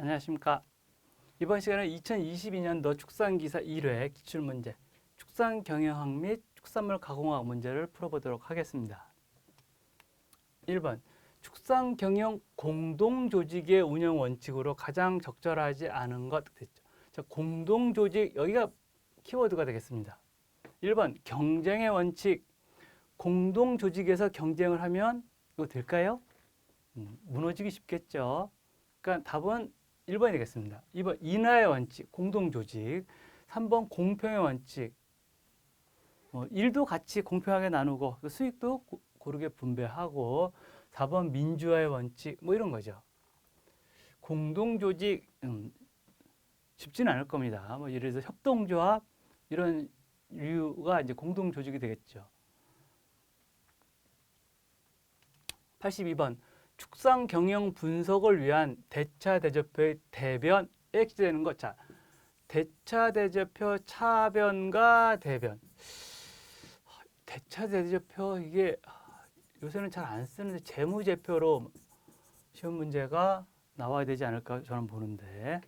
안녕하십니까. 이번 시간은 2022년도 축산기사 1회 기출문제, 축산경영학 및 축산물 가공학 문제를 풀어보도록 하겠습니다. 1번, 축산경영 공동조직의 운영 원칙으로 가장 적절하지 않은 것 됐죠. 자, 공동조직, 여기가 키워드가 되겠습니다. 1번, 경쟁의 원칙, 공동조직에서 경쟁을 하면 이거 될까요? 음, 무너지기 쉽겠죠. 그러니까 답은 1번이 되겠습니다. 2번 인하의 원칙, 공동조직. 3번 공평의 원칙. 어, 일도 같이 공평하게 나누고 그 수익도 고, 고르게 분배하고 4번 민주화의 원칙 뭐 이런 거죠. 공동조직 음, 쉽지는 않을 겁니다. 뭐 예를 들어서 협동조합 이런 류가 이제 공동조직이 되겠죠. 82번 축산 경영 분석을 위한 대차 대조표의 대변 X되는 것. 자, 대차 대조표 차변과 대변. 대차 대조표 이게 요새는 잘 안 쓰는데 재무제표로 시험 문제가 나와야 되지 않을까 저는 보는데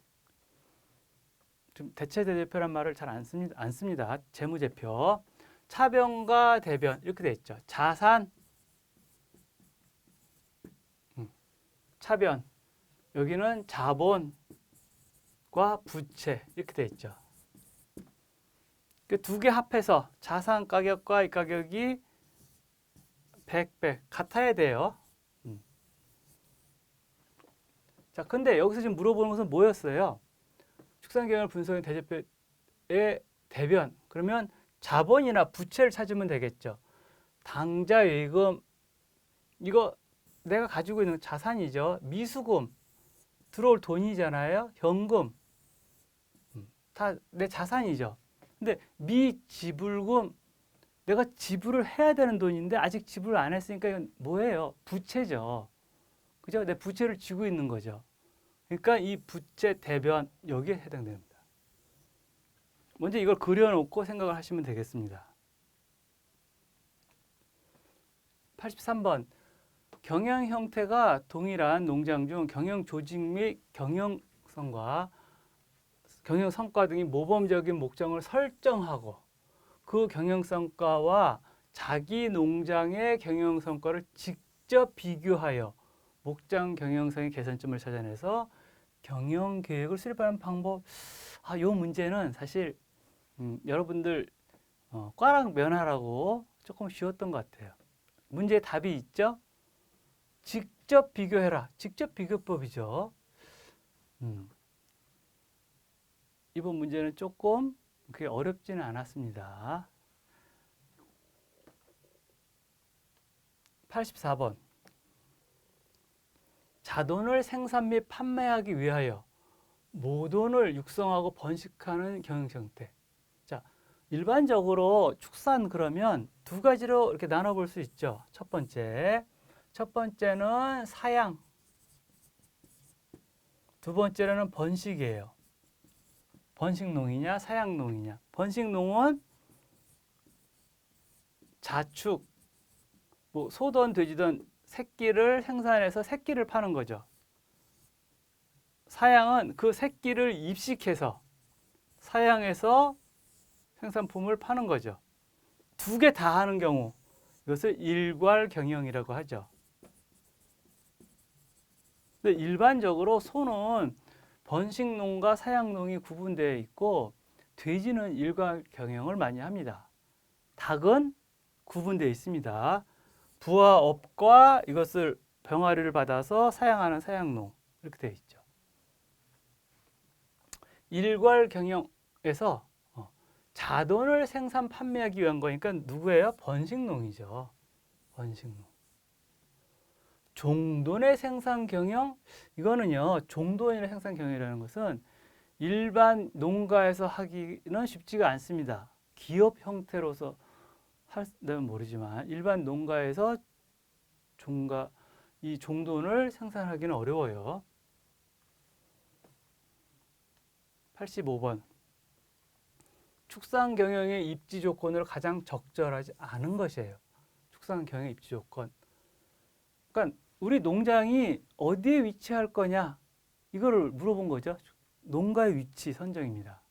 좀 대차 대조표란 말을 잘 안 씁니다. 안 씁니다. 재무제표. 차변과 대변 이렇게 돼 있죠. 자산 차변 여기는 자본과 부채 이렇게 돼 있죠. 그 두 개 합해서 자산 가격과 이 가격이 100배 같아야 돼요. 음. 자, 근데 여기서 지금 물어보는 것은 뭐였어요? 축산경영을 분석한 대조표의 대변. 그러면 자본이나 부채를 찾으면 되겠죠. 당좌 예금 이거 내가 가지고 있는 자산이죠. 미수금 들어올 돈이잖아요. 현금 음, 다내 자산이죠. 근데 미지불금 내가 지불을 해야 되는 돈인데 아직 지불을 안 했으니까 이건 뭐예요? 부채죠. 그죠? 내 부채를 쥐고 있는 거죠. 그러니까 이 부채 대변 여기에 해당됩니다. 먼저 이걸 그려놓고 생각을 하시면 되겠습니다. 83번 경영 형태가 동일한 농장 중 경영 조직 및 경영성과 경영 성과 등이 모범적인 목적을 설정하고 그 경영 성과와 자기 농장의 경영 성과를 직접 비교하여 목장 경영성의 개선점을 찾아내서 경영 계획을 수립하는 방법. 아, 요 문제는 사실 음, 여러분들 어, 과랑 면하라고 조금 쉬웠던 것 같아요. 문제에 답이 있죠? 직접 비교해라. 직접 비교법이죠. 음. 이번 문제는 조금 그게 어렵지는 않았습니다. 84번. 자돈을 생산 및 판매하기 위하여 모돈을 육성하고 번식하는 경영 형태. 자, 일반적으로 축산 그러면 두 가지로 이렇게 나눠 볼 수 있죠. 첫 번째, 첫 번째는 사양. 두 번째는 번식이에요. 번식농이냐, 사양농이냐. 번식농은 자축, 뭐 소든 돼지든 새끼를 생산해서 새끼를 파는 거죠. 사양은 그 새끼를 입식해서 사양해서 생산품을 파는 거죠. 두 개 다 하는 경우 이것을 일괄 경영이라고 하죠. 근데 일반적으로 소는 번식농과 사양농이 구분되어 있고 돼지는 일괄 경영을 많이 합니다. 닭은 구분되어 있습니다. 부화업과 이것을 병아리를 받아서 사양하는 사양농 이렇게 되어 있죠. 일괄 경영에서 어, 자돈을 생산 판매하기 위한 거니까 누구예요? 번식농이죠. 번식농. 종돈의 생산 경영 이거는요 종돈의 생산 경영이라는 것은 일반 농가에서 하기는 쉽지가 않습니다. 기업 형태로서 할는 모르지만 일반 농가에서 종가 이 종돈을 생산하기는 어려워요. 85번 축산 경영의 입지 조건으로 가장 적절하지 않은 것이에요. 축산 경영 입지 조건. 그러니까 우리 농장이 어디에 위치할 거냐 이거를 물어본 거죠. 농가의 위치 선정입니다.